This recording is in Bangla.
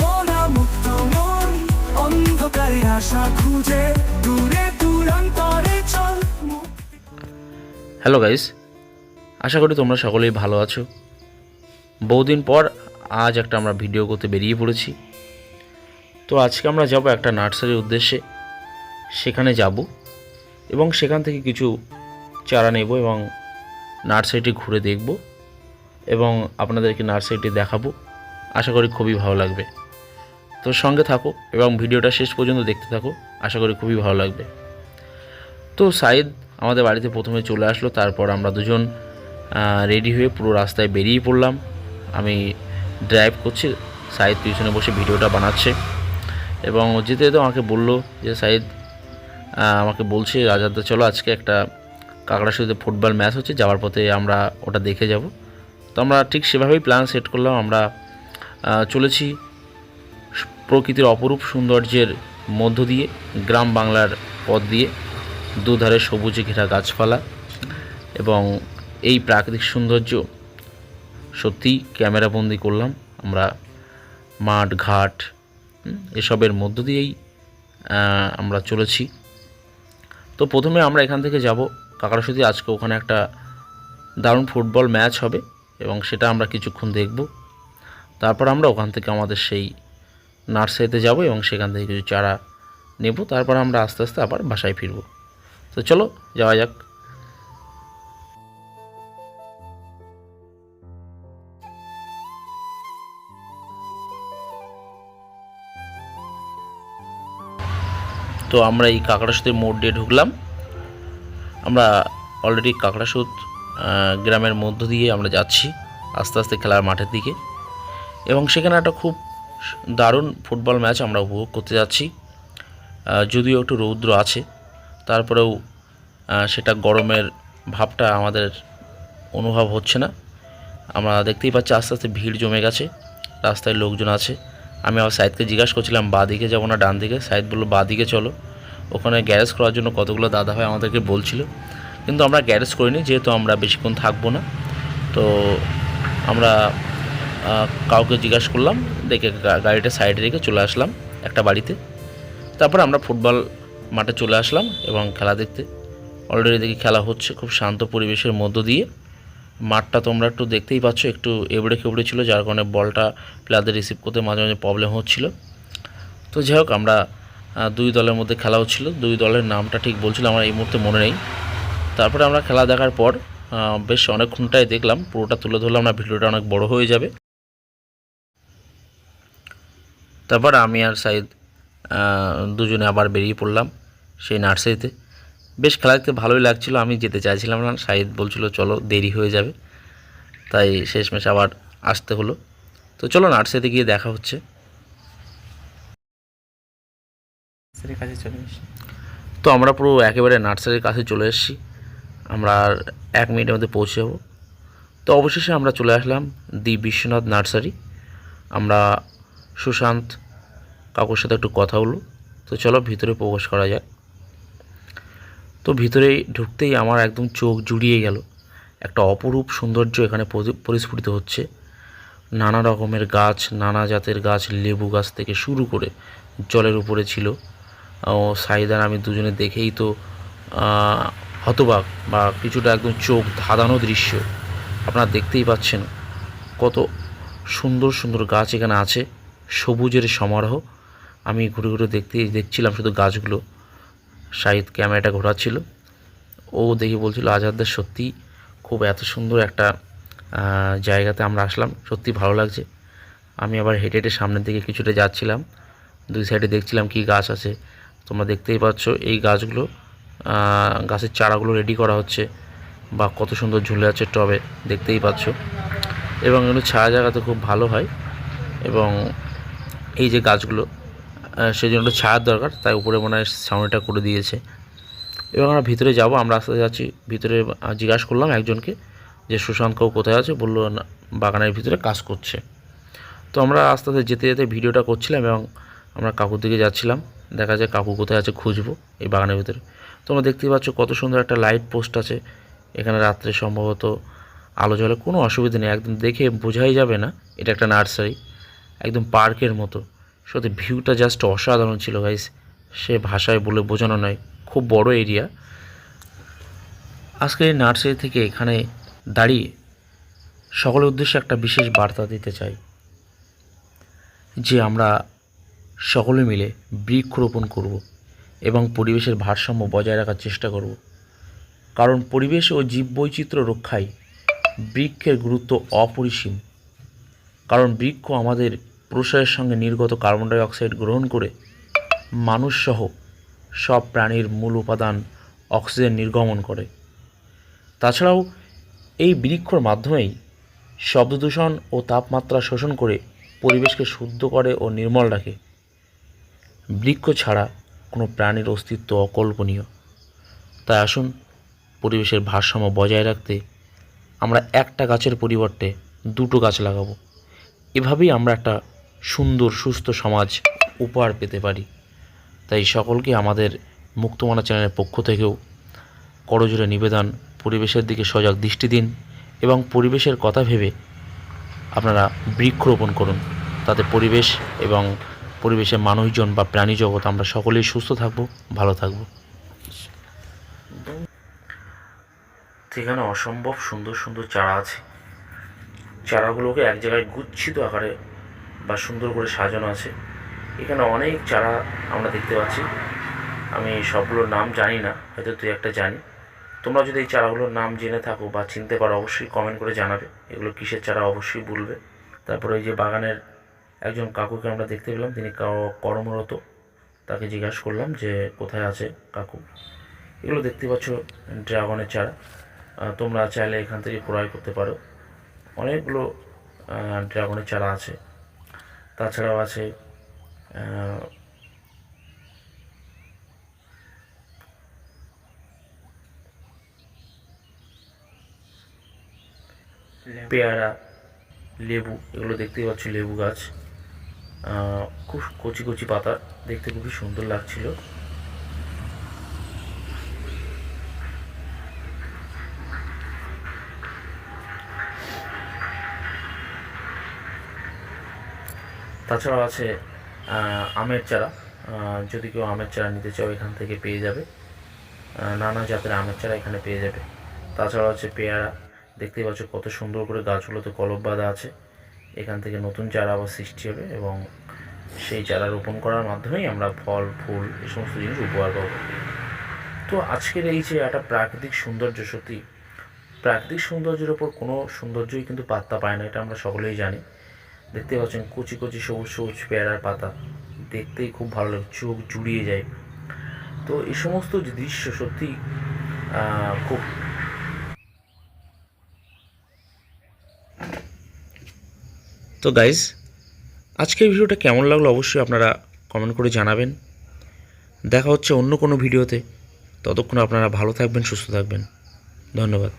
মোরা মুক্ত মন, অন্ধকারে আশা খুঁজে, দূরে দূরান্তরে চল হ্যালো গাইস আশা করি তোমরা সকলেই ভালো আছো। বহুদিন পর আজ একটা আমরা ভিডিও করতে বেরিয়ে পড়েছি। তো আজকে আমরা যাব একটা নার্সারির উদ্দেশ্যে। সেখানে যাব এবং সেখান থেকে কিছু চারা নেব এবং নার্সারিটি ঘুরে দেখব এবং আপনাদেরকে নার্সারিটি দেখাবো। আশা করি খুবই ভালো লাগবে। তো সঙ্গে থাকো এবং ভিডিওটা শেষ পর্যন্ত দেখতে থাকো, আশা করি খুবই ভালো লাগবে। তো সাইদ আমাদের বাড়িতে প্রথমে চলে আসলো, তারপর আমরা দুজন রেডি হয়ে পুরো রাস্তায় বেরিয়ে পড়লাম। আমি ড্রাইভ করছি, সাইদ পিছনে বসে ভিডিওটা বানাচ্ছে। এবং যেতে যেতে আমাকে বলল যে, সাইদ আমাকে বলছে, রাজাদা, চলো আজকে একটা কাকড়াশুড়িতে ফুটবল ম্যাচ হচ্ছে, যাওয়ার পথে আমরা ওটা দেখে যাব। তো আমরা ঠিক সেভাবেই প্ল্যান সেট করলাম, আমরা চলেছি প্রকৃতির অপরূপ সৌন্দর্যের মধ্য দিয়ে, গ্রাম বাংলার পথ দিয়ে, দুধারে সবুজে ঘেরা গাছপালা এবং এই প্রাকৃতিক সৌন্দর্য সত্যিই ক্যামেরাবন্দি করলাম। আমরা মাঠ, ঘাট এসবের মধ্য দিয়েই আমরা চলেছি। তো প্রথমে আমরা এখান থেকে যাব কাকড়াশুতি আজকে ওখানে একটা দারুণ ফুটবল ম্যাচ হবে এবং সেটা আমরা কিছুক্ষণ দেখব। তারপর আমরা ওখান থেকে আমাদের সেই নার্সারিতে যাব এবং সেখান থেকে কিছু চারা নেব। তারপর আমরা আস্তে আস্তে আবার বাসায় ফিরব। তো চলো যাওয়া যাক। তো আমরা এই কাকড়াসুতের মোড় দিয়ে ঢুকলাম। আমরা অলরেডি কাকড়াসুত আহ, গ্রামের মধ্য দিয়ে আমরা যাচ্ছি আস্তে আস্তে খেলার মাঠের দিকে। এবং সেখানে একটা খুব দারুণ ফুটবল ম্যাচ আমরা উপভোগ করতে যাচ্ছি। যদিও একটু রৌদ্র আছে, তারপরেও সেটা গরমের ভাবটা আমাদের অনুভব হচ্ছে না। আমরা দেখতেই পাচ্ছি আস্তে আস্তে ভিড় জমে গেছে, রাস্তায় লোকজন আছে। আমি আবার সাইদকে জিজ্ঞাসা করছিলাম, বা দিকে যাব না ডান দিকে? সাইদ বলল, বা দিকে চলো। ওখানে গ্যারেজ করার জন্য কতগুলো দাদা ভাই আমাদেরকে বলছিল। কিন্তু আমরা গ্যারেজ করিনি, যেহেতু আমরা বেশিক্ষণ থাকব না। তো আমরা কাউকে জিজ্ঞাসা করলাম, দেখে গাড়িটা সাইডে রেখে চলে আসলাম একটা বাড়িতে। তারপর আমরা ফুটবল মাঠে চলে আসলাম এবং খেলা দেখতে। অলরেডি দেখি খেলা হচ্ছে, খুব শান্ত পরিবেশের মধ্য দিয়ে। মাঠটা তোমরা একটু দেখতেই পাচ্ছ, একটু এবড়ে খেবড়ে ছিল, যার কারণে বলটা প্লেয়ারদের রিসিভ করতে মাঝে মাঝে প্রবলেম হচ্ছিল। তো যাই হোক, আমরা দুই দলের মধ্যে খেলা হচ্ছিল দুই দলের নামটা ঠিক বলছিলাম আমার এই মুহূর্তে মনে নেই। তারপরে আমরা খেলা দেখার পর বেশ অনেকক্ষণটাই দেখলাম, পুরোটা তুলে ধরলাম, না, ভিডিওটা অনেক বড় হয়ে যাবে। তারপর আমি আর সাইদ দুজনে আবার বেরিয়ে পড়লাম সেই নার্সারিতে। বেশ খেলা দেখতে ভালোই লাগছিল আমি যেতে চাইছিলাম না। সাইদ বলছিল চলো দেরি হয়ে যাবে। তাই শেষমেশ আবার আসতে হলো। তো চলো নার্সারিতে গিয়ে দেখা হচ্ছে। কাছে চলে তো আমরা পুরো একেবারে নার্সারির কাছে চলে এসেছি। আমরা আর এক মিনিটের মধ্যে পৌঁছে যাব। তো অবশেষে আমরা চলে আসলাম দি বিশ্বনাথ নার্সারি। আমরা সুশান্ত, কাকুর সাথে একটু কথা হলো তো চলো ভিতরে প্রবেশ করা যাক। তো ভিতরে ঢুকতেই আমার একদম চোখ জুড়িয়ে গেল। একটা অপরূপ সৌন্দর্য এখানে পরিস্ফুটিত হচ্ছে। নানা রকমের গাছ, নানা জাতের গাছ, লেবু গাছ থেকে শুরু করে জলের উপরে ছিল। ও সাইদান আমি দুজনে দেখেই তো হতবাক বা কিছুটা একদম চোখ ধাঁধানো দৃশ্য। আপনারা দেখতেই পাচ্ছেন কত সুন্দর সুন্দর গাছ এখানে আছে। সবুজের সমারোহ। আমি ঘুরে ঘুরে দেখতে দেখছিলাম শুধু গাছগুলো। শাহিদ ক্যামেরাটা ঘোরাচ্ছিল। ও দেখে বলছিল, আজাদদের সত্যি খুব এত সুন্দর একটা জায়গাতে আমরা আসলাম। সত্যি ভালো লাগছে। আমি আবার হেঁটে হেঁটে সামনের দিকে কিছুটা যাচ্ছিলাম। দুই সাইডে দেখছিলাম কি গাছ আছে। তোমরা দেখতেই পাচ্ছ, এই গাছগুলো গাছের চারাগুলো রেডি করা হচ্ছে বা কত সুন্দর ঝুলে আছে টবে, দেখতেই পাচ্ছ। এবং এগুলো ছায়া জায়গাতে খুব ভালো হয়। এবং এই যে গাছগুলো সেই জন্য ছায়ার দরকার, তাই উপরে মনে হয় ছাউনিটা করে দিয়েছে। এবং আমরা ভিতরে যাব, আমরা আস্তে যাচ্ছি, ভিতরে জিজ্ঞাসা করলাম একজনকে যে, সুশান্ত কাকু কোথায় আছে? বলল, না, বাগানের ভিতরে কাজ করছে। তো আমরা আস্তে আস্তে যেতে যেতে ভিডিওটা করছিলাম এবং আমরা কাকুর দিকে যাচ্ছিলাম, দেখা যায় কাকু কোথায় আছে খুঁজবো এই বাগানের ভিতরে। তোমরা দেখতেই পাচ্ছ কত সুন্দর একটা লাইট পোস্ট আছে, এখানে রাত্রে সম্ভবত আলো জ্বলে, কোনো অসুবিধা নেই, একদম দেখে বোঝাই যাবে না, এটা একটা নার্সারি। একদম পার্কের মতো। সত্যি ভিউটা জাস্ট অসাধারণ ছিল গাইস সে ভাষায় বলে বোঝানো নয়, খুব বড় এরিয়া আজকে নার্সারি থেকে এখানে দাঁড়িয়ে সকলের উদ্দেশ্যে একটা বিশেষ বার্তা দিতে চাই। যে আমরা সকলে মিলে বৃক্ষরোপণ করব এবং পরিবেশের ভারসাম্য বজায় রাখার চেষ্টা করব। কারণ পরিবেশ ও জীববৈচিত্র্য রক্ষায় বৃক্ষের গুরুত্ব অপরিসীম। কারণ বৃক্ষ আমাদের প্রসারের সঙ্গে নির্গত কার্বন ডাই অক্সাইড গ্রহণ করে মানুষসহ সব প্রাণীর মূল উপাদান অক্সিজেন নির্গমন করে। তাছাড়াও এই বৃক্ষর মাধ্যমেই শব্দদূষণ ও তাপমাত্রা শোষণ করে পরিবেশকে শুদ্ধ করে ও নির্মল রাখে। বৃক্ষ ছাড়া কোনো প্রাণীর অস্তিত্ব অকল্পনীয়। তাই আসুন পরিবেশের ভারসাম্য বজায় রাখতে আমরা একটা গাছের পরিবর্তে দুটো গাছ লাগাবো। এভাবেই আমরা একটা সুন্দর, সুস্থ সমাজ উপহার পেতে পারি। তাই সকলকে আমাদের মুক্তমানা চ্যানেলের পক্ষ থেকেও করজোরে নিবেদন, পরিবেশের দিকে সজাগ দৃষ্টি দিন এবং পরিবেশের কথা ভেবে আপনারা বৃক্ষরোপণ করুন। তাতে পরিবেশ এবং পরিবেশের মানুষজন বা প্রাণী জগৎ আমরা সকলেই সুস্থ থাকব, ভালো থাকব। সেখানে অসম্ভব সুন্দর সুন্দর চারা আছে। চারাগুলোকে এক জায়গায় গুচ্ছিত আকারে বা সুন্দর করে সাজানো আছে। এখানে অনেক চারা আমরা দেখতে পাচ্ছি। আমি সবগুলোর নাম জানি না, হয়তো তুই একটা জানি। তোমরা যদি এই চারাগুলোর নাম জেনে থাকো বা চিনতে পারো, অবশ্যই কমেন্ট করে জানাবে। এগুলো কিসের চারা অবশ্যই বলবে। তারপরে এই যে বাগানের একজন কাকুকে আমরা দেখতে পেলাম, তিনি কর্মরত। তাকে জিজ্ঞাসা করলাম যে, কোথায় আছে কাকু? এগুলো দেখতে পাচ্ছ ড্রাগনের চারা। তোমরা চাইলে এখান থেকে ক্রয় করতে পারো। অনেকগুলো ড্রাগনের চারা আছে। তাছাড়াও আছে পেয়ারা, লেবু, এগুলো দেখতেই পাচ্ছি, লেবু গাছ খুব কচি কচি পাতা, দেখতে খুবই সুন্দর লাগছিল। তাছাড়াও আছে আমের চারা। যদি কেউ আমের চারা নিতে চাও, এখান থেকে পেয়ে যাবে। নানা জাতের আমের চারা এখানে পেয়ে যাবে। তাছাড়াও আছে পেয়ারা। দেখতেই পাচ্ছ কত সুন্দর করে গাছগুলোতে কলব বাঁধা আছে। এখান থেকে নতুন চারা আবার সৃষ্টি হবে এবং সেই চারা রোপণ করার মাধ্যমেই আমরা ফল, ফুল এই সমস্ত জিনিস উপহার পাবো। তো আজকের এই যে একটা প্রাকৃতিক সৌন্দর্য, সত্যি, প্রাকৃতিক সৌন্দর্যের ওপর কোনো সৌন্দর্যই কিন্তু পাত্তা পায় না, এটা আমরা সকলেই জানি। দেখতে পাচ্ছেন কচি কচি সবুজ সবুজ পেয়ারার পাতা। দেখতেই খুব ভালো লাগে, চোখ জুড়িয়ে যায়। তো এই সমস্ত দৃশ্য সত্যি খুব তো গাইজ আজকের ভিডিওটা কেমন লাগল অবশ্যই আপনারা কমেন্ট করে জানাবেন। দেখা হচ্ছে অন্য কোনো ভিডিওতে। ততক্ষণ আপনারা ভালো থাকবেন, সুস্থ থাকবেন। ধন্যবাদ।